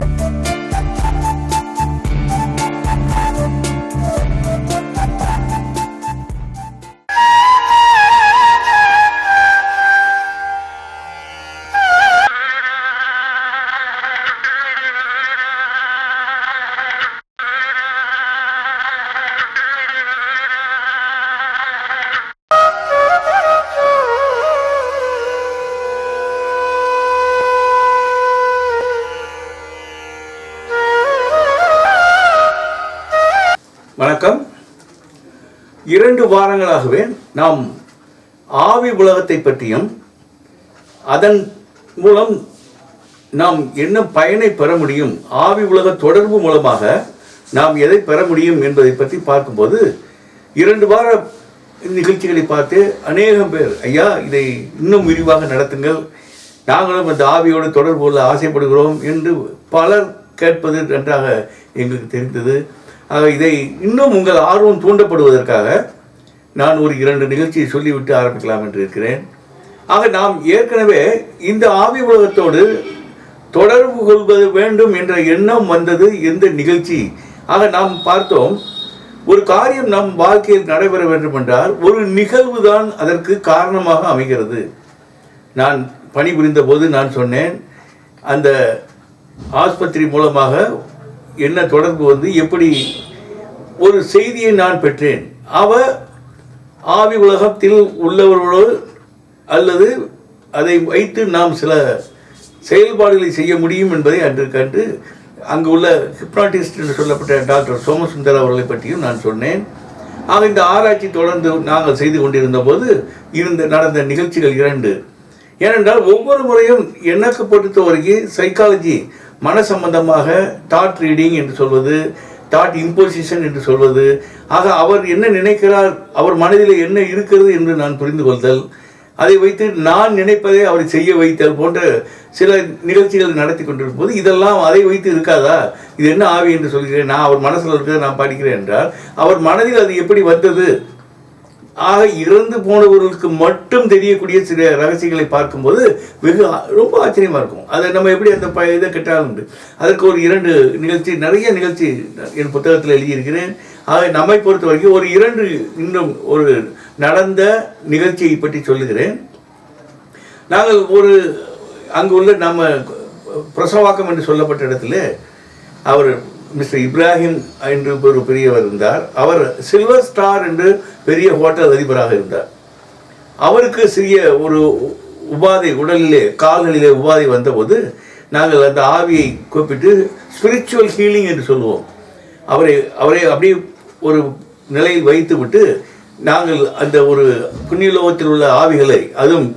வணக்கம் இரண்டு வாரங்களாகவே நாம் ஆவி உலகத்தை பற்றியும் அதன் மூலம் நாம் என்ன பயனை பெற முடியும் ஆவி உலக தொடர்பு மூலமாக நாம் எதை பெற முடியும் என்பதை பற்றி பார்க்கும்போது இரண்டு வார நிகழ்ச்சிகளை பார்த்து அநேகம் பேர் ஐயா இதை இன்னும் விரிவாக நடத்துங்கள் நாங்களும் அந்த ஆவியோடு தொடர்பு கொள்ள ஆசைப்படுகிறோம் என்று பலர் கேட்பது நன்றாக எங்களுக்கு தெரிந்தது. ஆக இதை இன்னும் உங்கள் ஆர்வம் தூண்டப்படுவதற்காக நான் ஒரு இரண்டு நிகழ்ச்சியை சொல்லிவிட்டு ஆரம்பிக்கலாம் என்று இருக்கிறேன். ஆக நாம் ஏற்கனவே இந்த ஆவி உலகத்தோடு தொடர்பு கொள்வது வேண்டும் என்ற எண்ணம் வந்தது எந்த நிகழ்ச்சி. ஆக நாம் பார்த்தோம் ஒரு காரியம் நம் வாழ்க்கையில் நடைபெற வேண்டும் என்றால் ஒரு நிகழ்வு தான் அதற்கு காரணமாக அமைகிறது. நான் பணிபுரிந்த போது நான் சொன்னேன் அந்த ஆஸ்பத்திரி மூலமாக என்ன தொடர்பு வந்து எப்படி ஒரு செய்தியை நான் பெற்றேன். அவ ஆவி உலகத்தில் உள்ளவர்களோடு அல்லது அதை வைத்து நாம் சில செயல்பாடுகளை செய்ய முடியும் என்பதை அன்று கண்டு அங்கு உள்ள ஹிப்னாட்டிஸ்ட் என்று சொல்லப்பட்ட டாக்டர் சோமசுந்தர் அவர்களை பற்றியும் நான் சொன்னேன். ஆக இந்த ஆராய்ச்சி தொடர்ந்து நாங்கள் செய்து கொண்டிருந்த போது இருந்த நடந்த நிகழ்ச்சிகள் இரண்டு. ஏனென்றால் ஒவ்வொரு முறையும் எனக்கு பொறுத்த வரைக்கும் சைக்காலஜி மன சம்பந்தமாக தாட் ரீடிங் என்று சொல்வது தாட் இம்போசிஷன் என்று சொல்வது. ஆக அவர் என்ன நினைக்கிறார்? அவர் மனதில் என்ன இருக்கிறது என்று நான் புரிந்து கொள்தல். அதை வைத்து நான் நினைப்பதை அவரை செய்ய வைத்தல் போன்ற சில நிகழ்ச்சிகள் நடத்தி கொண்டிருக்கும் போது இதெல்லாம் அதை வைத்து இருக்காதா? இது என்ன ஆவி என்று சொல்கிறேன். நான் அவர் மனசில் இருக்கிறத நான் படிக்கிறேன் என்றால் அவர் மனதில் அது எப்படி வந்தது? ஆக இறந்து போனவர்களுக்கு மட்டும் தெரியக்கூடிய சில ரகசியங்களை பார்க்கும்போது வெகு ரொம்ப ஆச்சரியமா இருக்கும். அதை நம்ம எப்படி அந்த ப இதை கெட்டாலும் உண்டு. அதற்கு ஒரு இரண்டு நிகழ்ச்சி நிறைய நிகழ்ச்சி என் புத்தகத்தில் எழுதியிருக்கிறேன். ஆக நம்மை பொறுத்த வரைக்கும் ஒரு இரண்டு இன்னும் ஒரு நடந்த நிகழ்ச்சியை பற்றி சொல்லுகிறேன். நாங்கள் ஒரு அங்கு உள்ள நம்ம பிரசவாக்கம் என்று சொல்லப்பட்ட இடத்துல அவர் மிஸ்டர் இப்ராஹிம் என்று ஒரு பெரியவர் இருந்தார். அவர் சில்வர் ஸ்டார் என்று பெரிய ஹோட்டல் அதிபராக இருந்தார். அவருக்கு சிறிய ஒரு உபாதை உடலிலே கால்களிலே உபாதை வந்தபோது நாங்கள் அந்த ஆவியை கூப்பிட்டு ஸ்பிரிச்சுவல் ஹீலிங் என்று சொல்லுவோம். அவரை அவரை அப்படியே ஒரு நிலையில் வைத்து விட்டு நாங்கள் அந்த ஒரு புண்ணியலோகத்தில் உள்ள ஆவிகளை அதுவும்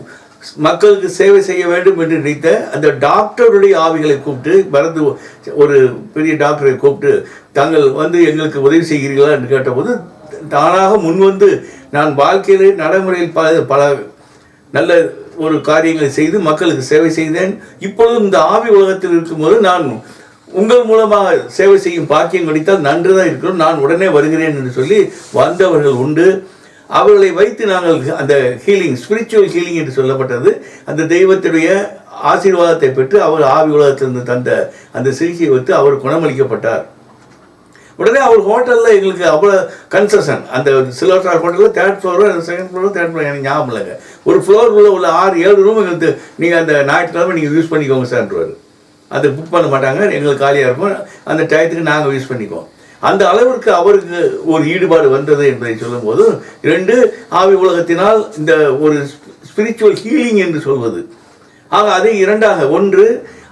மக்களுக்கு சேவை செய்ய வேண்டும் என்று நினைத்த அந்த டாக்டருடைய ஆவிகளை கூப்பிட்டு மறந்து ஒரு பெரிய டாக்டரை கூப்பிட்டு தாங்கள் வந்து எங்களுக்கு உதவி செய்கிறீர்களா? என்று கேட்டபோது தானாக முன்வந்து நான் வாழ்க்கையிலே நடைமுறையில் பல பல நல்ல ஒரு காரியங்களை செய்து மக்களுக்கு சேவை செய்தேன். இப்பொழுதும் இந்த ஆவி உலகத்தில் இருக்கும்போது நான் உங்கள் மூலமாக சேவை செய்யும் பாக்கியம் கிடைத்தால் நன்றுதான் இருக்கிறோம். நான் உடனே வருகிறேன் என்று சொல்லி வந்தவர்கள் உண்டு. அவர்களை வைத்து நாங்கள் அந்த ஹீலிங் ஸ்பிரிச்சுவல் ஹீலிங் என்று சொல்லப்பட்டது. அந்த தெய்வத்துடைய ஆசீர்வாதத்தை பெற்று அவர் ஆவி உலகத்திலிருந்து தந்த அந்த சிகிச்சையை வைத்து அவர் குணமளிக்கப்பட்டார். உடனே அவர் ஹோட்டலில் எங்களுக்கு அவ்வளோ கன்செஷன் அந்த சில்வர் ஸ்டார் ஹோட்டலில் தேர்ட் ஃப்ளோரோ செகண்ட் ஃப்ளோரோ தேர்ட் ஃப்ளோர் எனக்கு ஞாபகம் இல்லைங்க. ஒரு ஃப்ளோர் உள்ள உள்ள ஆறு ஏழு ரூம் எங்களுக்கு நீங்கள் அந்த ஞாயிற்றுக்கிழமை நீங்கள் யூஸ் பண்ணிக்கோங்க சார்ன்றவர் அது புக் பண்ண மாட்டாங்க எங்களுக்கு காலியாக இருக்கும். அந்த டயத்துக்கு நாங்கள் யூஸ் பண்ணிக்குவோம். அந்த அளவிற்கு அவருக்கு ஒரு ஈடுபாடு வந்தது என்பதை சொல்லும்போது இரண்டு ஆவி உலகத்தினால் இந்த ஒரு ஸ்பிரிச்சுவல் ஹீலிங் என்று சொல்வது. ஆக அதை இரண்டாக ஒன்று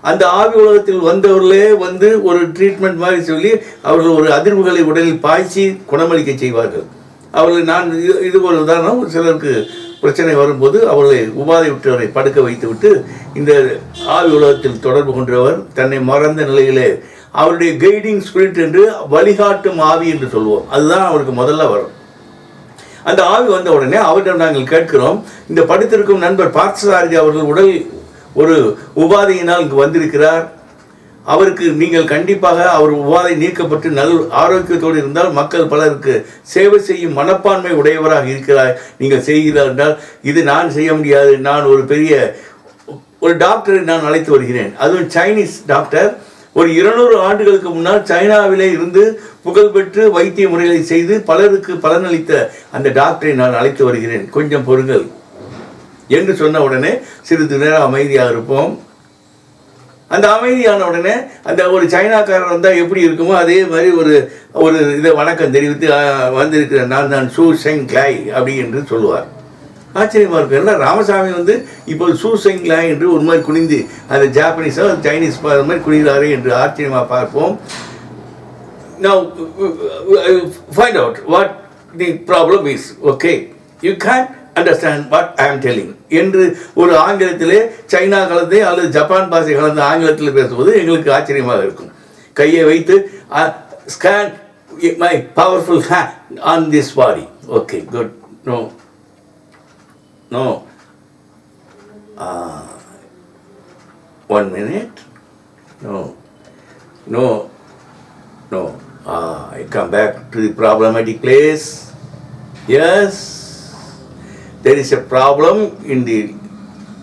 அந்த ஆவி உலகத்தில் வந்தவர்களே வந்து ஒரு ட்ரீட்மெண்ட் மாதிரி சொல்லி அவர்கள் ஒரு அதிர்வுகளை உடலில் பாய்ச்சி குணமளிக்க செய்வார்கள். அவர்களை நான் இது இது ஒரு உதாரணம் சிலருக்கு பிரச்சனை வரும்போது அவர்களை உபாதை விட்டவரை படுக்க வைத்துவிட்டு இந்த ஆவி உலகத்தில் தொடர்பு கொண்டவர் தன்னை மறந்த நிலையிலே அவருடைய கைடிங் ஸ்பிரிட் என்று வழிகாட்டும் ஆவி என்று சொல்லுவோம் அதுதான் அவருக்கு முதல்ல வரும். அந்த ஆவி வந்த உடனே அவரிடம் நாங்கள் கேட்கிறோம் இந்த படித்திருக்கும் நண்பர் பார்த்தசாரதி அவர்கள் உடல் ஒரு உபாதையினால் இங்கு வந்திருக்கிறார். அவருக்கு நீங்கள் கண்டிப்பாக அவர் உபாதை நீக்கப்பட்டு நல் ஆரோக்கியத்தோடு இருந்தால் மக்கள் பலருக்கு சேவை செய்யும் மனப்பான்மை உடையவராக இருக்கிறார். நீங்கள் செய்கிறார் என்றால் இது நான் செய்ய முடியாது. நான் ஒரு பெரிய ஒரு டாக்டரை நான் அழைத்து வருகிறேன். அதுவும் சைனீஸ் டாக்டர் ஒரு இருநூறு ஆண்டுகளுக்கு முன்னால் சைனாவிலே இருந்து புகழ்பெற்று வைத்திய முறைகளை செய்து பலருக்கு பலனளித்த அந்த டாக்டரை நான் அழைத்து வருகிறேன். கொஞ்சம் பொறுங்கள். என்று சொன்ன உடனே சிறிது நேரம் அமைதியாக இருப்போம். அந்த அமைதியான உடனே அந்த ஒரு சைனாக்காரர் வந்தால் எப்படி இருக்குமோ அதே மாதிரி ஒரு ஒரு இதை வணக்கம் தெரிவித்து வந்திருக்கிற நான் தான் சூ செங் கிளாய் அப்படி என்று சொல்லுவார். ஆச்சரியமாக இருக்கும். ஏன்னா ராமசாமி வந்து இப்போ சூ என்று ஒரு மாதிரி குனிந்து அந்த ஜாப்பனீஸோ சைனீஸ் அது மாதிரி குனிகிறாரு என்று ஆச்சரியமாக பார்ப்போம். நான் find out what the problem is okay you can understand what I am telling என்று ஒரு ஆங்கிலத்திலே சைனா கலந்து அல்லது ஜப்பான் பாஷை கலந்து ஆங்கிலத்தில் பேசும்போது எங்களுக்கு ஆச்சரியமாக இருக்கும். கையை வைத்து scan my powerful hand on this body okay good no No. Uh, one minute? No. No. No. Ah, I come back to the problematic place. Yes. There is a problem in the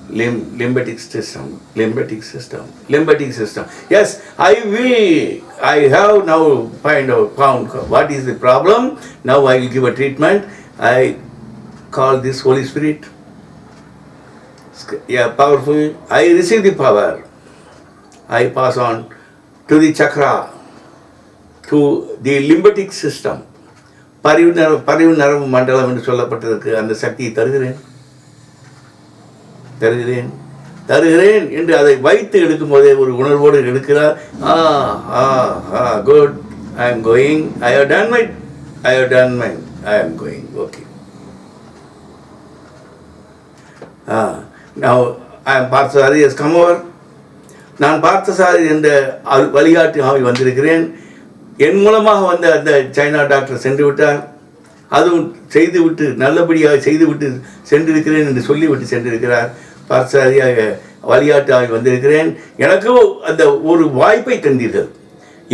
limb, lymphatic system. Limbatic system. Limbatic system. Yes, I will. I have now find out found what is the problem. Now I will give a treatment. I call this Holy Spirit. Yeah, powerful. I receive the power. I pass on to the chakra. To the lymphatic system பரிவு நர பரிவு நரம்பு மண்டலம் என்று சொல்லப்பட்டதற்கு அந்த சக்தியை தருகிறேன். தருகிறேன். தருகிறேன் என்று அதை வைத்து எடுக்கும்போதே ஒரு உணர்வோடு எடுக்கிறார். Ah ah ah good I am going I have done my I have done my I am going okay ah. Now I Parthasari is come over நான் பார்த்தசாரி என்ற வழிகாட்டி ஆவி வந்திருக்கிறேன். என் மூலமாக வந்த அந்த சைனா டாக்டர் சென்று விட்டார். அதுவும் செய்துவிட்டு நல்லபடியாக செய்துவிட்டு சென்றிருக்கிறேன் என்று சொல்லிவிட்டு சென்றிருக்கிறார். பார்த்தசாரியாக வழிகாட்டு ஆவி வந்திருக்கிறேன். எனக்கும் அந்த ஒரு வாய்ப்பை தந்தீர்கள்.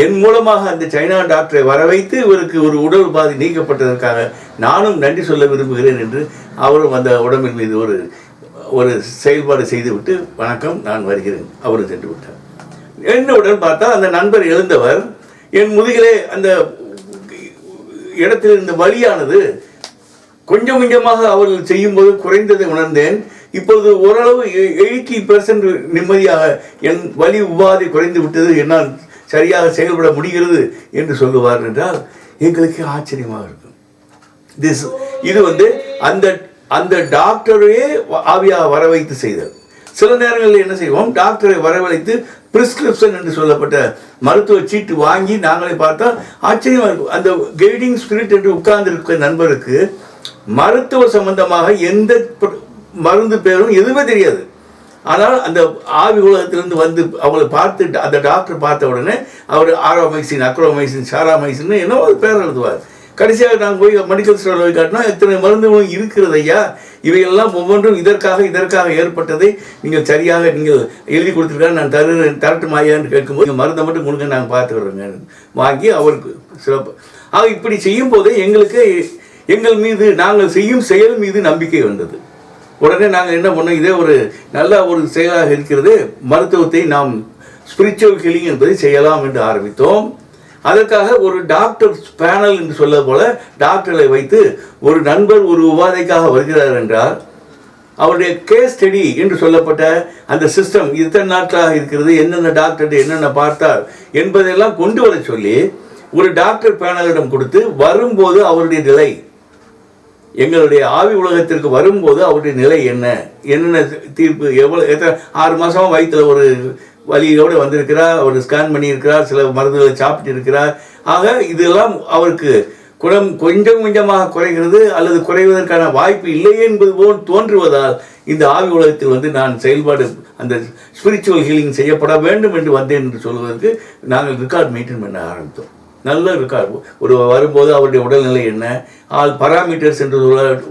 என் மூலமாக அந்த சைனா டாக்டரை வர வைத்து இவருக்கு ஒரு உடல் பாதி நீக்கப்பட்டதற்காக நானும் நன்றி சொல்ல விரும்புகிறேன் என்று அவரும் அந்த உடம்பின் மீது ஒரு ஒரு செயல்பாடு செய்துவிட்டு வணக்கம் நான் வருகிறேன். அவரும் சென்று விட்டார். என்னுடன் பார்த்தா அந்த நண்பர் எழுந்தவர் என் முதுகிலே அந்த இடத்தில் இருந்த வழியானது கொஞ்சம் கொஞ்சமாக அவர்கள் செய்யும்போது குறைந்ததை உணர்ந்தேன். இப்பொழுது ஓரளவு எயிட்டி பெர்சன்ட் நிம்மதியாக என் வலி உபாதை குறைந்து விட்டது. என்னால் சரியாக செயல்பட முடிகிறது என்று சொல்லுவார் என்றால் எங்களுக்கு ஆச்சரியமாக இருக்கும். திஸ் இது வந்து அந்த அந்த டாக்டரையே ஆவியாக வர வைத்து செய்தல் சில நேரங்களில் என்ன செய்வோம்? டாக்டரை வரவழைத்து பிரிஸ்கிரிப்ஷன் என்று சொல்லப்பட்ட மருத்துவ சீட்டு வாங்கி நாங்களே பார்த்தா ஆச்சரியமாக இருக்கும். அந்த கைடிங் ஸ்பிரிட் என்று உட்கார்ந்திருக்க நண்பருக்கு மருத்துவ சம்பந்தமாக எந்த மருந்து பேரும் எதுவுமே தெரியாது. ஆனால் அந்த ஆவி உலகத்திலிருந்து வந்து அவளை பார்த்து அந்த டாக்டர் பார்த்த உடனே அவர் ஆரோமைசின் அக்ரோமைசின் சாராமைசின் என்ன ஒரு பேர் எழுதுவார். கடைசியாக நான் போய் மெடிக்கல் ஸ்டோரில் போய் காட்டினா இத்தனை மருந்துகளும் இருக்கிறது ஐயா. இவையெல்லாம் ஒவ்வொன்றும் இதற்காக இதற்காக ஏற்பட்டதை நீங்கள் சரியாக நீங்கள் எழுதி கொடுத்துருக்காங்க நான் தருகிறேன் தரட்டும் ஐயான்னு கேட்கும்போது "இந்த மருந்தை மட்டும் கொடுங்க நாங்கள் பார்த்துக்கிறோங்க வாங்கி அவருக்கு சிறப்பு. ஆக இப்படி செய்யும் போதே எங்களுக்கு எங்கள் மீது நாங்கள் செய்யும் செயல் மீது நம்பிக்கை வந்தது. உடனே நாங்கள் என்ன பண்ணோம்? இதே ஒரு நல்ல ஒரு செயலாக இருக்கிறது. மருத்துவத்தை நாம் ஸ்பிரிச்சுவல் ஹீலிங் என்பதை செய்யலாம் என்று ஆரம்பித்தோம். அதற்காக ஒரு டாக்டர் பேனல் என்று சொல்ல போல டாக்டரை வைத்து ஒரு நண்பர் ஒரு உபாதைக்காக வருகிறார் என்றால் அவருடைய கேஸ் ஸ்டடி என்று சொல்லப்பட்ட அந்த சிஸ்டம் இத்தனை நாட்களாக இருக்கிறது என்னென்ன டாக்டர் என்னென்ன பார்த்தார் என்பதையெல்லாம் கொண்டு வர சொல்லி ஒரு டாக்டர் பேனலிடம் கொடுத்து வரும்போது அவருடைய நிலை எங்களுடைய ஆவி உலகத்திற்கு வரும்போது அவருடைய நிலை என்ன என்னென்ன தீர்ப்பு எவ்வளோ எத்தனை ஆறு மாதமாக வயிற்றில் ஒரு வழியோடு வந்திருக்கிறார் அவர் ஸ்கேன் பண்ணியிருக்கிறார் சில மருந்துகளை சாப்பிட்டு இருக்கிறார். ஆக இதெல்லாம் அவருக்கு குணம் கொஞ்சம் கொஞ்சமாக குறைகிறது அல்லது குறைவதற்கான வாய்ப்பு இல்லையே என்பது போல் தோன்றுவதால் இந்த ஆவி உலகத்தில் வந்து நான் செயல்பாடு அந்த ஸ்பிரிச்சுவல் ஹீலிங் செய்யப்பட வேண்டும் என்று வந்தேன் என்று சொல்வதற்கு நாங்கள் ரெக்கார்ட் மெயின்டைன் பண்ண ஆரம்பித்தோம். நல்ல இருக்கார் ஒரு வரும்போது அவருடைய உடல்நிலை என்ன? ஆல் பராமீட்டர்ஸ் என்று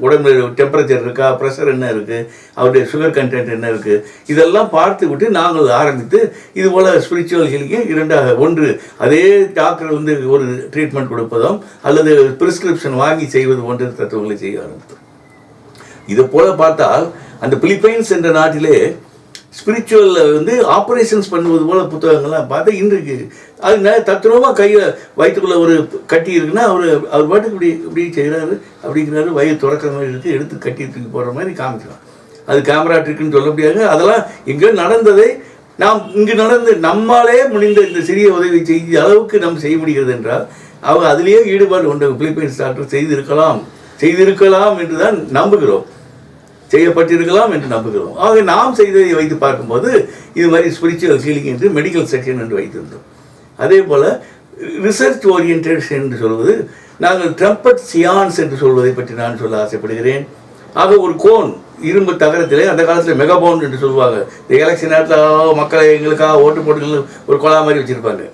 உடம்பு டெம்பரேச்சர் இருக்கா? ப்ரெஷர் என்ன இருக்குது அவருடைய சுகர் கண்டென்ட் என்ன இருக்குது இதெல்லாம் பார்த்து விட்டு நாங்கள் ஆரம்பித்து இது போல் ஸ்பிரிச்சுவல் ஹீலிங்கை இரண்டாக ஒன்று அதே டாக்டர் வந்து ஒரு ட்ரீட்மெண்ட் கொடுப்பதும் அல்லது ப்ரிஸ்கிரிப்ஷன் வாங்கி செய்வது போன்ற தத்துவங்களை செய்ய ஆரம்பித்தோம். இது போல் பார்த்தால் அந்த பிலிப்பைன்ஸ் என்ற நாட்டிலே ஸ்பிரிச்சுவலில் வந்து ஆப்ரேஷன்ஸ் பண்ணுவது போல புத்தகங்கள்லாம் பார்த்தா இன்றைக்கு அது தத்ரூபமாக கையில் வயிற்றுக்குள்ளே ஒரு கட்டி இருக்குன்னா அவர் அவர் பாட்டுக்கு இப்படி இப்படி செய்கிறாரு அப்படிங்கிறாரு வயிறு தொடக்க மாதிரி இருக்குது எடுத்து கட்டி தூக்கி போடுற மாதிரி காமிக்கலாம் அது கேமரா ட்ரிக்குன்னு சொல்ல முடியாது. அதெல்லாம் இங்கே நடந்ததை நாம் இங்கு நடந்து நம்மாலே முடிந்த இந்த சிறிய உதவி செய்த அளவுக்கு நாம் செய்ய முடிகிறது என்றால் அவங்க அதிலேயே ஈடுபாடு கொண்ட பிலிப்பைன்ஸ் டாக்டர் செய்திருக்கலாம் செய்திருக்கலாம் என்று தான் நம்புகிறோம். செய்யப்பட்டிருக்கலாம் என்று நம்புகிறோம். ஆக நாம் செய்ததை வைத்து பார்க்கும்போது இது மாதிரி ஸ்பிரிச்சுவல் ஹீலிங் என்று மெடிக்கல் செக்ஷன் என்று வைத்திருந்தோம். அதே போல் ரிசர்ச் ஓரியன்டேஷன் என்று சொல்வது நாங்கள் ட்ரம்பட் சியான்ஸ் என்று சொல்வதை பற்றி நான் சொல்ல ஆசைப்படுகிறேன். ஆக ஒரு கோன் இரும்பு தகரத்திலே அந்த காலத்தில் மெகாபோன் என்று சொல்லுவாங்க. இந்த எலெக்ஷன் நேரத்தில் மக்களை எங்களுக்காக ஓட்டு போட்டு ஒரு கொலா மாதிரி வச்சுருப்பாங்க.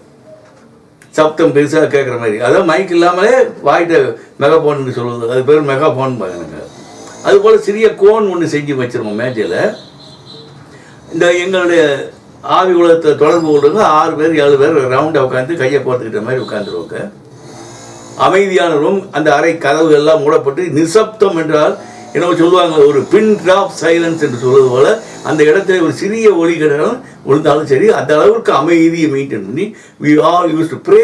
சப்தம் பெருசாக கேட்குற மாதிரி. அதான் மைக் இல்லாமலே வாய்ட்ட மெகாபோன் சொல்லுவது அது பேர் மெகாபோன் பாருங்க. அதுபோல் சிறிய கோன் ஒன்று செஞ்சு வச்சுருவோம் மேஜையில். இந்த எங்களுடைய ஆவி உலகத்தை தொடர்பு கொள்றவங்க ஆறு பேர் ஏழு பேர் ரவுண்டாக உட்காந்து கையை கோர்த்துக்கிட்ட மாதிரி உட்காந்துருவாங்க அமைதியான ரூம் அந்த அறை கதவு எல்லாம் மூடப்பட்டு நிசப்தம் என்றால் என்ன சொல்லுவாங்க ஒரு பின் ட்ராப் சைலன்ஸ் என்று சொல்வது போல அந்த இடத்துல ஒரு சிறிய ஒளி கிடக்கும் விழுந்தாலும் சரி அந்த அளவுக்கு அமைதியை மெயின்டைன் பண்ணி we all use to pray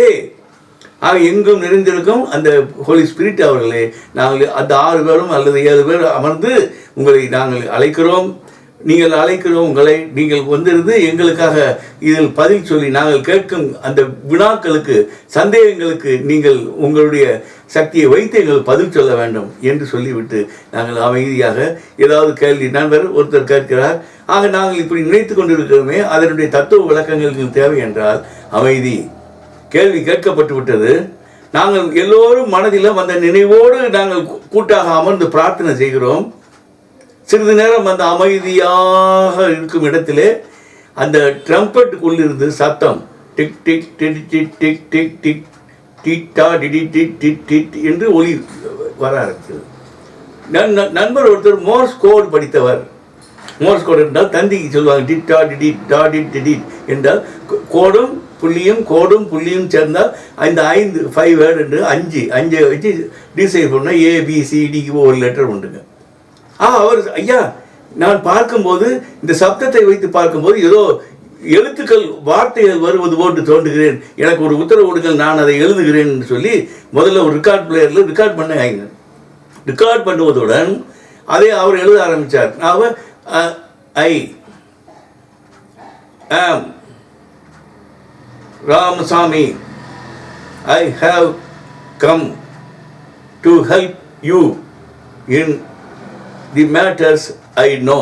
ஆக எங்கும் நிறைந்திருக்கும் அந்த ஹோலி ஸ்பிரிட் அவர்களே நாங்கள் அந்த ஆறு பேரும் அல்லது ஏழு பேர் அமர்ந்து உங்களை நாங்கள் அழைக்கிறோம். நீங்கள் அழைக்கிறோம் உங்களை நீங்கள் வந்திருந்து எங்களுக்காக இதில் பதில் சொல்லி நாங்கள் கேட்கும் அந்த வினாக்களுக்கு சந்தேகங்களுக்கு நீங்கள் உங்களுடைய சக்தியை வைத்து எங்கள் பதில் சொல்ல வேண்டும் என்று சொல்லிவிட்டு நாங்கள் அமைதியாக ஏதாவது கேள்வி நண்பர் ஒருத்தர் கேட்கிறார். ஆக நாங்கள் இப்படி நினைத்து கொண்டிருக்கிறோமே அதனுடைய தத்துவ விளக்கங்கள் தேவை என்றால் அமைதி. கேள்வி கேட்கப்பட்டு விட்டது. நாங்கள் எல்லோரும் மனதில் வந்த நினைவோடு நாங்கள் கூட்டாக அமர்ந்து பிரார்த்தனை செய்கிறோம். சிறிது நேரம் அந்த அமைதியாக இருக்கும் இடத்திலே அந்த ட்ரம்பட்டுக்குள்ளிருந்து சத்தம் டிக் டிக் டிக் டிக் டிக் டிக் டிக் டிட்டா டிடி டி டிட் டிட் என்று ஒலி வர ஆரம்பித்தது. நன் நண்பர் ஒருத்தர் மோர்ஸ் கோட் படித்தவர். மோர்ஸ் கோடு என்றால் தந்திக்கு சொல்லுவாங்க டிட்டா டிடி டா டிட் டிடி என்றால் கோடும் புள்ளியும் கோடும் புள்ளியும் சேர்ந்தால் இந்த ஐந்து ஃபைவ் வேர்டு என்று அஞ்சு. அஞ்சை வச்சு டிசைட் பண்ணால் ஏபிசிடிக்கு ஒரு லெட்டர் உண்டுங்க. ஆ அவர் ஐயா நான் பார்க்கும்போது இந்த சப்தத்தை வைத்து பார்க்கும்போது ஏதோ எழுத்துக்கள் வார்த்தைகள் வருவது போன்று தோன்றுகிறேன். எனக்கு ஒரு உத்தரவு கொடுங்கள் நான் அதை எழுதுகிறேன் சொல்லி முதல்ல ஒரு ரெக்கார்ட் பிளேயரில் ரெக்கார்ட் பண்ண ஆயினார். ரெக்கார்ட் பண்ணுவதுடன் அதை அவர் எழுத ஆரம்பித்தார் அவர் I am. Ramasamy I have come to help you in the matters I know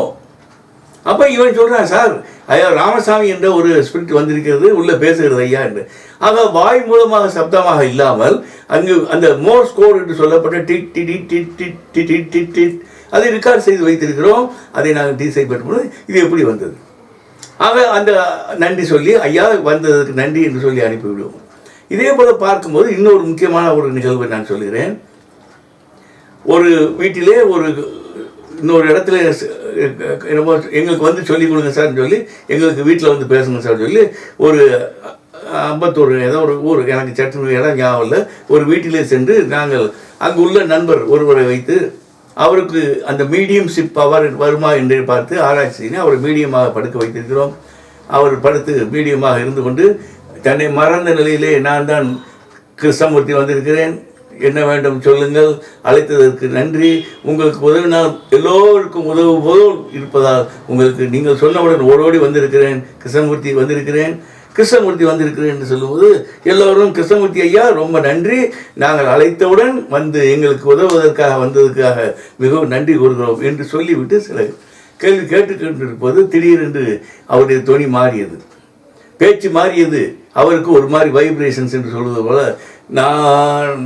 அப்போ இவன் சொல்கிறான் சார் ஐயா ராமசாமி என்ற ஒரு ஸ்பிரிட் வந்திருக்கிறது உள்ளே பேசுகிறது ஐயா என்று. ஆக வாய் மூலமாக சப்தமாக இல்லாமல் அங்கு அந்த மோர்ஸ் ஸ்கோர் என்று சொல்லப்பட்ட டிட் டிடி டிட் டிட் டிட் டிட் டிட் டிட் அதை ரெக்கார்ட் செய்து வைத்திருக்கிறோம். அதை நாங்கள் டீசைட் பண்ணும்போது இது எப்படி வந்தது? ஆக அந்த நன்றி சொல்லி ஐயா வந்ததுக்கு நன்றி என்று சொல்லி அனுப்பிவிடுவோம். இதே போல் பார்க்கும்போது இன்னொரு முக்கியமான ஒரு நிகழ்வை நான் சொல்கிறேன் ஒரு வீட்டிலே ஒரு இன்னொரு இடத்துல என்னமோ எங்களுக்கு வந்து சொல்லிக் கொடுங்க சார்னு சொல்லி எங்களுக்கு வீட்டில் வந்து பேசுங்க சார் சொல்லி ஒரு ஐம்பத்தோரு அம்பத்தூர் ஏதோ ஒரு ஊர் எனக்கு சற்று இடம் ஞாபகம் இல்லை. ஒரு வீட்டிலே சென்று நாங்கள் அங்கு உள்ள நண்பர் ஒருவரை வைத்து அவருக்கு அந்த மீடியம்ஷிப் பவர் வருமா என்று பார்த்து ஆராய்ச்சி அவர் அவரை மீடியமாக படுக்க வைத்திருக்கிறோம். அவர் படுத்து மீடியமாக இருந்து கொண்டு தன்னை மறந்த நிலையிலே நான் தான் கிருஷ்ணமூர்த்தி வந்திருக்கிறேன். என்ன வேண்டும் சொல்லுங்கள். அழைத்ததற்கு நன்றி. உங்களுக்கு உதவினால் எல்லோருக்கும் உதவு போதும் இருப்பதால் உங்களுக்கு நீங்கள் சொன்னவுடன் ஓடோடி வந்திருக்கிறேன். கிருஷ்ணமூர்த்தி வந்திருக்கிறேன். கிருஷ்ணமூர்த்தி வந்திருக்கிறேன் என்று சொல்லும்போது எல்லோரும் கிருஷ்ணமூர்த்தி ஐயா ரொம்ப நன்றி. நாங்கள் அழைத்தவுடன் வந்து எங்களுக்கு உதவுவதற்காக வந்ததற்காக மிகவும் நன்றி கூறுகிறோம் என்று சொல்லிவிட்டு சில கேள்வி கேட்டுக்கொண்டிருப்பது திடீரென்று அவருடைய துணி மாறியது. பேச்சு மாறியது. அவருக்கு ஒரு மாதிரி வைப்ரேஷன்ஸ் என்று சொல்வது போல நான்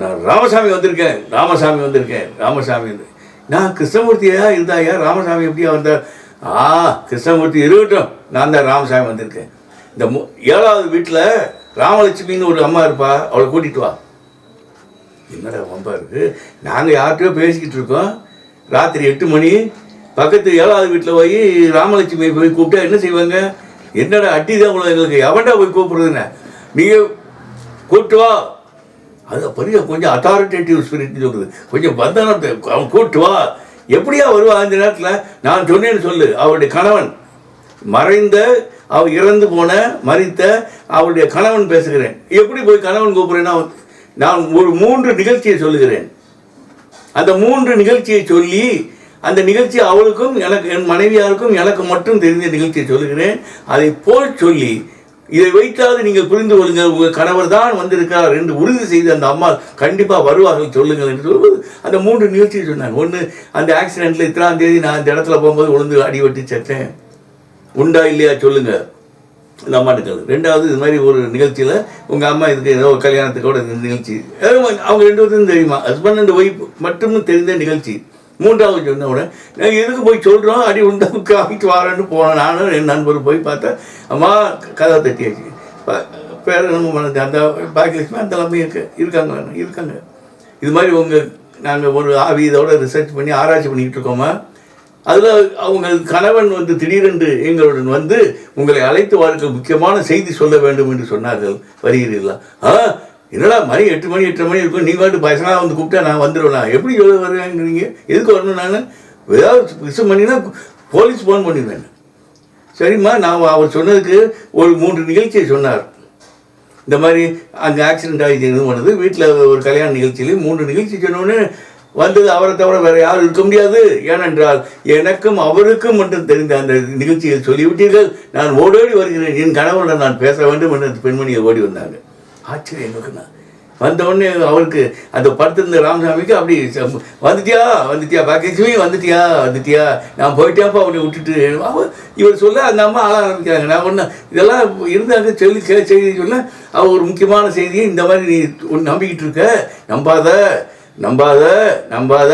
நான் ராமசாமி வந்திருக்கேன் ராமசாமி வந்திருக்கேன் ராமசாமி வந்து நான் கிருஷ்ணமூர்த்தியா இருந்தாயா ராமசாமி எப்படியா வந்தார்? ஆ கிருஷ்ணமூர்த்தி இருக்கட்டும் நான் தான் ராமசாமி வந்திருக்கேன். இந்த மு- ஏழாவது வீட்டில் ராமலட்சுமின்னு ஒரு அம்மா இருப்பா அவளை கூட்டிகிட்டு வா. என்னடா வம்பா இருக்கு? நாங்கள் யார்கிட்டயோ பேசிக்கிட்டு இருக்கோம். ராத்திரி எட்டு மணி பக்கத்து ஏழாவது வீட்டில் போய் ராமலட்சுமியை போய் கூப்பிட்டா என்ன செய்வாங்க? என்னடா அட்டி தான் உங்களை எங்களுக்கு? எவன்டா போய் கூப்பிடுறதுன்னு? நீங்கள் கூப்பிட்டு வா. அது பெரிய கொஞ்சம் அத்தாரிட்டேட்டிவ் ஸ்பிரிட்னு சொல்லுது கொஞ்சம் பந்தனத்தை அவன் கூப்பிட்டு வா. எப்படியா வருவா அந்த நேரத்தில்? நான் சொன்னேன்னு சொல்லு அவருடைய கணவன். மறைந்த அவ இறந்து போன மறித்த அவருடைய கணவன் பேசுகிறேன். எப்படி போய் கணவன் கூப்பிடுறேன்னா நான் ஒரு மூன்று நிகழ்ச்சியை சொல்லுகிறேன். அந்த மூன்று நிகழ்ச்சியை சொல்லி அந்த நிகழ்ச்சி அவளுக்கும் எனக்கு என் மனைவியாருக்கும் எனக்கு மட்டும் தெரிந்த நிகழ்ச்சியை சொல்லுகிறேன். அதை போல் சொல்லி இதை வைத்தாவது நீங்கள் புரிந்து கொள்ளுங்கள். உங்கள் கணவர் தான் வந்திருக்கிறார் என்று உறுதி செய்து அந்த அம்மா கண்டிப்பாக வருவார்கள் சொல்லுங்கள் என்று சொல்லுவது அந்த மூன்று நிகழ்ச்சியை சொன்னாங்க. ஒன்று அந்த ஆக்சிடெண்ட்டில் இத்தனாம் தேதி நான் அந்த இடத்துல போகும்போது விழுந்து அடிபட்டு செத்தேன். உண்டா இல்லையா சொல்லுங்க. இந்த அம்மாட்டுக்கு ரெண்டாவது இது மாதிரி ஒரு நிகழ்ச்சியில் உங்கள் அம்மா இதுக்கு ஏதோ ஒரு கல்யாணத்துக்கோட இந்த நிகழ்ச்சி. அவங்க ரெண்டு பேரும் தெரியுமா? ஹஸ்பண்ட் அண்ட் ஒய்ஃப் மட்டும் தெரிந்த நிகழ்ச்சி. மூன்றாவது சொன்ன உடனே நாங்கள் எதுக்கு போய் சொல்கிறோம் அடி உண்டா காமிச்சு வரேன்னு போனேன். நானும் என் நண்பர் போய் பார்த்தேன். அம்மா கதை தட்டியாச்சு. ப- பேர் அந்த பாக்கியலட்சுமி அந்த எல்லாமே இருக்கு இருக்காங்க இருக்காங்க. இது மாதிரி உங்கள் நாங்கள் ஒரு ஆவி இதோட ரிசர்ச் பண்ணி ஆராய்ச்சி பண்ணிக்கிட்டு இருக்கோமா அதில் அவங்க கணவன் வந்து திடீரென்று எங்களுடன் வந்து உங்களை அழைத்து வாருங்கள். முக்கியமான செய்தி சொல்ல வேண்டும் என்று சொன்னார்கள். வருகிறீர்களா? ஆ என்னடா மணி எட்டு மணி எட்டு மணி இருக்கும். நீங்கள் வந்து பசங்களாக வந்து கூப்பிட்டா நான் வந்துடுவேன் எப்படி சொல்ல வருவேங்கிறீங்க? எதுக்கு வரணும் நான்? ஏதாவது விஷயம் பண்ணினா போலீஸ் ஃபோன் பண்ணிடுவேன். சரிம்மா நான் அவர் சொன்னதுக்கு ஒரு மூன்று நிகழ்ச்சியை சொன்னார். இந்த மாதிரி அங்கே ஆக்சிடென்ட் ஆகி இது பண்ணுது வீட்டில் ஒரு கல்யாண நிகழ்ச்சியிலையும் மூன்று நிகழ்ச்சி சொன்னோன்னே வந்தது அவரை தவிர வேற யாரும் இருக்க முடியாது. ஏனென்றால் எனக்கும் அவருக்கும் மட்டும் தெரிந்த அந்த நிகழ்ச்சியை சொல்லிவிட்டீர்கள். நான் ஓடோடி வருகிறேன். என் கணவனுடன் நான் பேச வேண்டும் என்று பெண்மணியை ஓடி வந்தாங்க. ஆச்சரியம் எங்களுக்கு நான் வந்த அவருக்கு அந்த படுத்திருந்த ராமசாமிக்கு அப்படி வந்துட்டியா? வந்துட்டியா? பாக்கியலட்சுமி? வந்துட்டியா? வந்துட்டியா? நான் போயிட்டேப்பா அவனை விட்டுட்டு. அவ இவர் சொல்ல அந்த அம்மா ஆள ஆரம்பிக்கிறாங்க. நான் ஒன்று இதெல்லாம் இருந்தாங்க சொல்லி செய்தி சொல்ல அவர் ஒரு முக்கியமான செய்தியை இந்த மாதிரி நீ ஒன்று நம்பிக்கிட்டு இருக்க நம்பாத. நம்பாத நம்பாத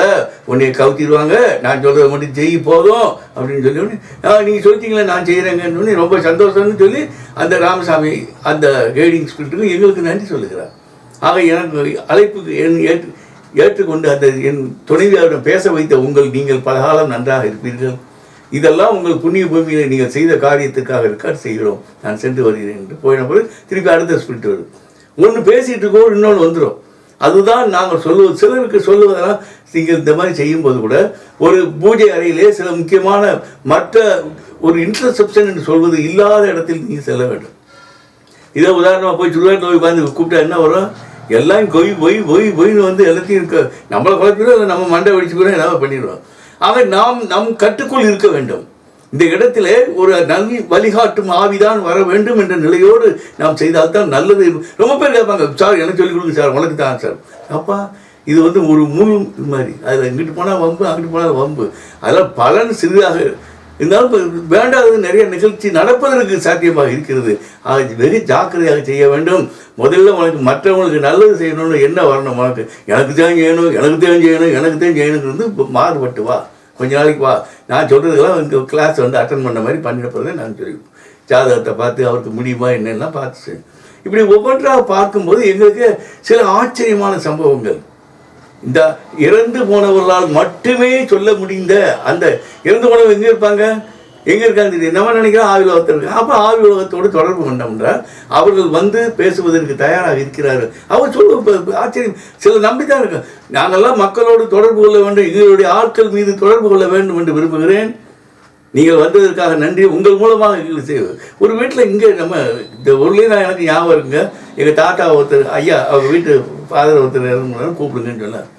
உன்னை கவுத்திடுவாங்க. நான் சொல்கிறத மட்டும் செய்ய போதும் அப்படின்னு சொல்லி ஆ நீங்கள் சொல்லிட்டீங்களே நான் செய்கிறேங்கன்னு சொல்லி ரொம்ப சந்தோஷம்னு சொல்லி அந்த ராமசாமி அந்த கைடிங் ஸ்பிரிட்டுக்கும் எங்களுக்கு நன்றி சொல்லுகிறார். ஆக எனக்கு அழைப்புக்கு என் ஏற்று ஏற்றுக்கொண்டு அந்த என் துணைவியாரிடம் பேச வைத்த உங்கள் நீங்கள் பலகாலம் நன்றாக இருப்பீர்கள். இதெல்லாம் உங்கள் புண்ணிய பூமியில் நீங்கள் செய்த காரியத்துக்காக ரெக்கார்ட் செய்கிறோம். நான் சென்று வருகிறேன் என்று போயின பிறகு திருப்பி அடுத்த ஸ்பிரிட் வரும். ஒன்று பேசிகிட்டு இருக்கோம் இன்னொன்று வந்துடும் அதுதான் நாங்கள் சொல்லுவது. சிலருக்கு சொல்லுவதெல்லாம் நீங்கள் இந்த மாதிரி செய்யும்போது கூட ஒரு பூஜை அறையிலே சில முக்கியமான மற்ற ஒரு இன்டர்செப்ஷன் என்று சொல்வது இல்லாத இடத்தில் நீங்கள் செல்ல வேண்டும். இதே உதாரணமாக போய் சுடுகாட்டில் போய் உட்காந்து கூப்பிட்டா என்ன வரும்? எல்லாம் கொய் பொய் பொய் பொய்னு வந்து எல்லாத்தையும் இருக்க நம்மளை குழப்பிடும் இல்லை நம்ம மண்டை வெடிச்சு கூட எல்லாமே பண்ணிடுவோம். ஆக நாம் நம் கட்டுக்குள் இருக்க வேண்டும். இந்த இடத்திலே ஒரு நல் வழிகாட்டும் ஆவிதான் வர வேண்டும் என்ற நிலையோடு நாம் செய்தால் தான் நல்லது ரொம்ப பேர் கேட்பாங்க சார் எனக்கு சொல்லிக் கொடுங்க சார் உனக்கு தான் சார். அப்பா இது வந்து ஒரு முள் இது மாதிரி. அதில் இங்கிட்டு போனால் வம்பு அங்கிட்டு போனால் வம்பு. அதெல்லாம் பலன் சிறிதாக இருந்தாலும் வேண்டாதது நிறைய நிகழ்ச்சி நடப்பதற்கு சாத்தியமாக இருக்கிறது. அது வெகு ஜாக்கிரதையாக செய்ய வேண்டும். முதல்ல உனக்கு மற்றவங்களுக்கு நல்லது செய்யணும்னு என்ன வரணும் உனக்கு? எனக்கு தான் செய்யணும் எனக்கு தான் செய்யணும் எனக்கு தான் செய்யணுங்கிறது மாறுபட்டு வா. கொஞ்ச நாளைக்கு வா நான் சொல்கிறதுக்கெல்லாம் இந்த கிளாஸ் வந்து அட்டன் பண்ண மாதிரி பண்ணிட நான் சொல்லி ஜாதகத்தை பார்த்து அவருக்கு முடியுமா என்னென்னா பார்த்து. இப்படி ஒவ்வொன்றாக பார்க்கும்போது எங்களுக்கு சில ஆச்சரியமான சம்பவங்கள். இந்த இறந்து போனவர்களால் மட்டுமே சொல்ல முடிந்த அந்த இறந்து போனவங்க எங்கே இருப்பாங்க? எங்கே இருக்காங்க தெரியும்? நம்ம நினைக்கிறோம் ஆவி உலகத்தில் இருக்கு. அப்போ ஆவி உலகத்தோடு தொடர்பு கொண்டோம்னா அவர்கள் வந்து பேசுவதற்கு தயாராக இருக்கிறார்கள். அவர் சொல்ல ஆச்சரியம். சில நம்பிதான் இருக்கும் நாங்கள்லாம் மக்களோடு தொடர்பு கொள்ள வேண்டும் எங்களுடைய ஆட்கள் மீது தொடர்பு கொள்ள வேண்டும் என்று விரும்புகிறேன். நீங்கள் வந்ததற்காக நன்றி. உங்கள் மூலமாக எங்களுக்கு செய்வது ஒரு வீட்டில் இங்கே நம்ம இந்த ஊர்லேயே நான் எனக்கு ஞாபகம் இருக்குங்க. எங்கள் தாத்தா ஒருத்தர் ஐயா அவர் வீட்டு ஃபாதர் ஒருத்தர் இறந்து கூப்பிடுங்கன்னு சொன்னார்.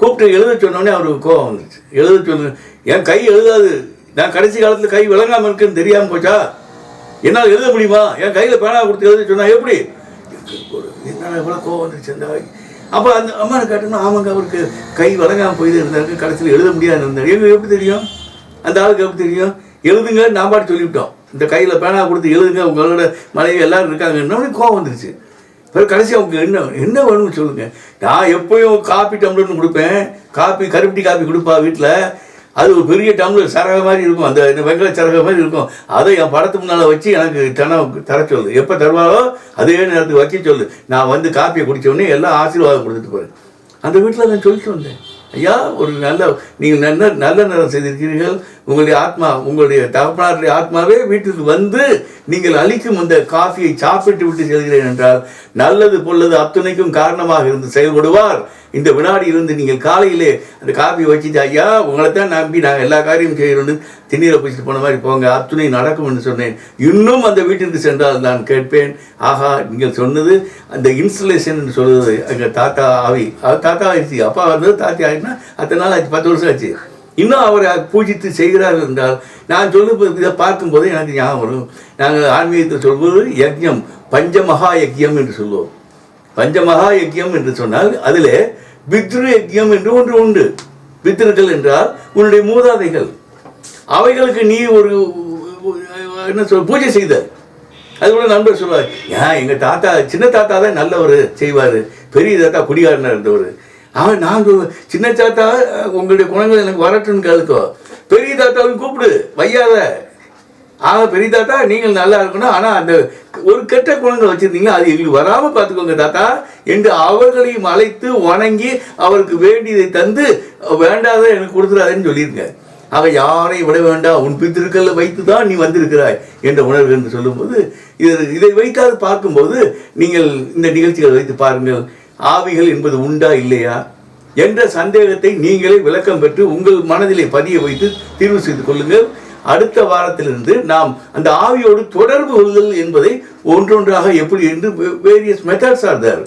கூப்பிட்டு எழுத சொன்னோடனே அவருக்கு கோபம் வந்துச்சு எழுத சொன்ன என் கை எழுதாது. நான் கடைசி காலத்தில் கை விளங்காமல் இருக்குன்னு தெரியாமல் போச்சா? என்னால் எழுத முடியுமா? என் கையில் பேனா கொடுத்து எழுத சொன்னா எப்படி? என்னால் இவ்வளோ கோவம் வந்துருச்சு அந்த அப்போ அந்த அம்மா கேட்டோம்னா ஆமாங்க அவருக்கு கை வழங்காமல் போய் இருந்தாரு. கடைசியில் எழுத முடியாது இருந்தார். எங்களுக்கு எப்படி தெரியும்? அந்த ஆளுக்கு எப்படி தெரியும்? எழுதுங்க நான் பாட்டு சொல்லிவிட்டோம். இந்த கையில் பேனா கொடுத்து எழுதுங்க உங்களோட மனைவி எல்லாரும் இருக்காங்கன்னு கோவம் வந்துருச்சு. பிறகு கடைசி அவங்க என்ன என்ன வேணும்னு சொல்லுங்க. நான் எப்பயும் காப்பி டம்ளர்னு கொடுப்பேன். காப்பி கருப்பட்டி காப்பி கொடுப்பா வீட்டில் அது ஒரு பெரிய டம்ளர் சரக மாதிரி இருக்கும். அந்த வெங்கல சரக மாதிரி இருக்கும். அதை என் படத்து முன்னால் வச்சு எனக்கு தனம் தர சொல்லு எப்போ தருவாரோ அதே நேரத்துக்கு வச்சு சொல்லு நான் வந்து காப்பியை குடித்தோடனே எல்லாம் ஆசீர்வாதம் கொடுத்துட்டு போகிறேன் அந்த வீட்டில் நான் சொல்லிட்டு வந்தேன். ஐயா ஒரு நல்ல நீங்கள் நல்ல நல்ல நேரம் செய்திருக்கிறீர்கள். உங்களுடைய ஆத்மா உங்களுடைய தகப்பனாருடைய ஆத்மாவே வீட்டுக்கு வந்து நீங்கள் அளிக்கும் அந்த காஃபியை சாப்பிட்டு விட்டு செல்கிறேன் என்றால் நல்லது பொல்லது அத்துணைக்கும் காரணமாக இருந்து செயல்படுவார். இந்த வினாடி இருந்து நீங்கள் காலையிலே அந்த காப்பி வச்சுட்டு ஐயா உங்களை தான் நம்பி நாங்கள் எல்லா காரியமும் செய்யணும்னு திண்ணீரை பிடிச்சிட்டு போன மாதிரி போங்க அத்துணை நடக்கும் என்று சொன்னேன். இன்னும் அந்த வீட்டிற்கு சென்றால் நான் கேட்பேன். ஆகா நீங்கள் சொன்னது அந்த இன்ஸ்டலேஷன் என்று சொல்வது எங்கள் தாத்தா ஆவி அவர் தாத்தா ஆயிடுச்சு அப்பா வந்தது தாத்தா ஆயிடுச்சுன்னா அத்தனை நாள் ஆச்சு பத்து வருஷம் ஆச்சு. இன்னும் அவரை பூஜித்து செய்கிறார்கள் என்றால் நான் சொல்லும் இதை பார்க்கும்போது எனக்கு ஞாபகம் வரும். நாங்கள் ஆன்மீகத்தில் சொல்வது யஜ்ஞம் பஞ்சமகா யஜ்யம் என்று சொல்லுவோம். பஞ்சமகா யக்கியம் என்று சொன்னால் அதில் பித்ரு யக்கியம் என்று ஒன்று உண்டு. பித்ருக்கள் என்றால் உன்னுடைய மூதாதைகள். அவைகளுக்கு நீ ஒரு என்ன சொல் பூஜை செய்த. அது கூட நண்பர் சொல்லுவார் ஏன் எங்கள் தாத்தா சின்ன தாத்தா தான் நல்லவர் செய்வார். பெரிய தாத்தா குடிகாரனாக இருந்தவர். அவன் நான் சின்ன தாத்தா உங்களுடைய குணங்கள் எனக்கு வரட்டுன்னு கேளுக்கோ. பெரிய தாத்தாவும் கூப்பிடு வையாத. ஆக பெரிய தாத்தா நீங்கள் நல்லா இருக்கணும். ஆனால் அந்த ஒரு கெட்ட குணங்கள் வச்சுருந்தீங்க அது எங்களுக்கு வராமல் பார்த்துக்கோங்க தாத்தா. என்று அவர்களையும் அழைத்து வணங்கி அவருக்கு வேண்டியதை தந்து வேண்டாத எனக்கு கொடுத்துடாதேன்னு சொல்லியிருங்க ஆக யாரையும் விட வேண்டாம் உன் பித்திருக்கல்ல வைத்து தான் நீ வந்திருக்கிறாய் என்ற உணர்வு என்று சொல்லும்போது இது இதை வைக்காது பார்க்கும்போது நீங்கள் இந்த நிகழ்ச்சிகளை வைத்து பாருங்கள். ஆவிகள் என்பது உண்டா இல்லையா? என்ற சந்தேகத்தை நீங்களே விளக்கம் பெற்று உங்கள் மனதிலே பதிய வைத்து தீர்வு செய்து கொள்ளுங்கள். அடுத்த வாரத்திலிருந்து நாம் அந்த ஆவியோடு தொடர்பு கொள்ளுதல் என்பதை ஒன்றொன்றாக எப்படி என்று வேரியஸ் மெத்தட்ஸ் ஆர் தேர்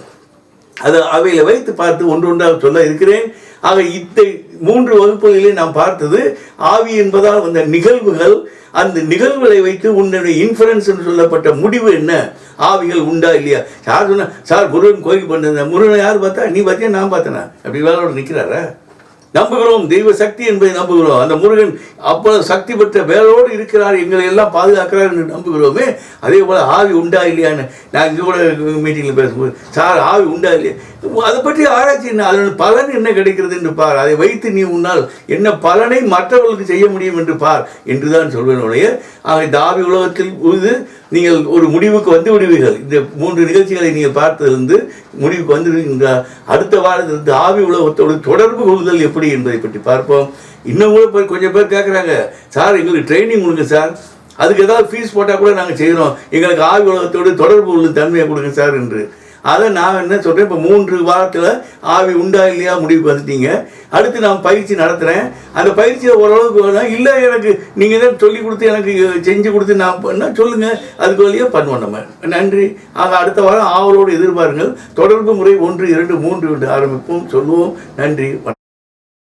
அது அவைகளை வைத்து பார்த்து ஒன்றொன்றாக சொல்ல இருக்கிறேன். ஆக இத்தை மூன்று வகுப்புகளிலே நாம் பார்த்தது ஆவி என்பதால் வந்த நிகழ்வுகள் அந்த நிகழ்வுகளை வைத்து உன்னுடைய இன்ஃபரன்ஸ் என்று சொல்லப்பட்ட முடிவு என்ன? ஆவிகள் உண்டா இல்லையா? சார் சொன்னா சார் முருகன் கோயில் பண்ண முருகனை யார் பார்த்தா? நீ பார்த்தியா? நான் பார்த்தேனா? அப்படி வேலையோட நிற்கிறாரா நம்புகிறோம் தெய்வ சக்தி என்பதை நம்புகிறோம். அந்த முருகன் அப்போ சக்தி பெற்ற வேலோடு இருக்கிறார் எங்களை எல்லாம் பாதுகாக்கிறார் என்று நம்புகிறோமே. அதே போல் ஆவி உண்டா இல்லையான்னு நான் இங்கே கூட மீட்டிங்கில் பேசும்போது சார் ஆவி உண்டா இல்லையா? அதை பற்றி ஆராய்ச்சி என்ன? அதன் பலன் என்ன கிடைக்கிறது என்று பார். அதை வைத்து நீ உன்னால் என்ன பலனை மற்றவர்களுக்கு செய்ய முடியும் என்று பார் என்று தான் சொல்வேன் உடைய ஆக இந்த ஆவி உலகத்தில் இது நீங்கள் ஒரு முடிவுக்கு வந்து விடுவீர்கள். இந்த மூன்று நிகழ்ச்சிகளை நீங்கள் பார்த்ததிலிருந்து முடிவுக்கு வந்து அடுத்த வாரத்திலிருந்து ஆவி உலகத்தோடு தொடர்பு கொள்ளுதல் எப்படி என்பதை பற்றி பார்ப்போம். இன்னும் கூட போய் கொஞ்சம் பேர் கேட்குறாங்க சார் எங்களுக்கு ட்ரைனிங் கொடுங்க சார். அதுக்கு ஏதாவது ஃபீஸ் போட்டால் கூட நாங்கள் செய்கிறோம் எங்களுக்கு ஆவி உலகத்தோடு தொடர்பு உள்ள தன்மையை கொடுங்க சார் என்று. அதை நான் என்ன சொல்கிறேன் இப்போ மூன்று வாரத்தில் ஆவி உண்டா இல்லையா முடிவுக்கு வந்துட்டீங்க. அடுத்து நான் பயிற்சி நடத்துகிறேன் அந்த பயிற்சியை ஓரளவுக்கு வேணும் இல்லை எனக்கு நீங்கள் தான் சொல்லி கொடுத்து எனக்கு செஞ்சு கொடுத்து நான் பண்ண சொல்லுங்கள் அதுக்கு வழியாக பண்ணுவோம் நம்ம. நன்றி. ஆக அடுத்த வாரம் ஆவலோடு எதிர்பாருங்கள். தொடர்பு முறை ஒன்று இரண்டு மூன்று ஆரம்பிப்போம் சொல்லுவோம் நன்றி. வணக்கம்.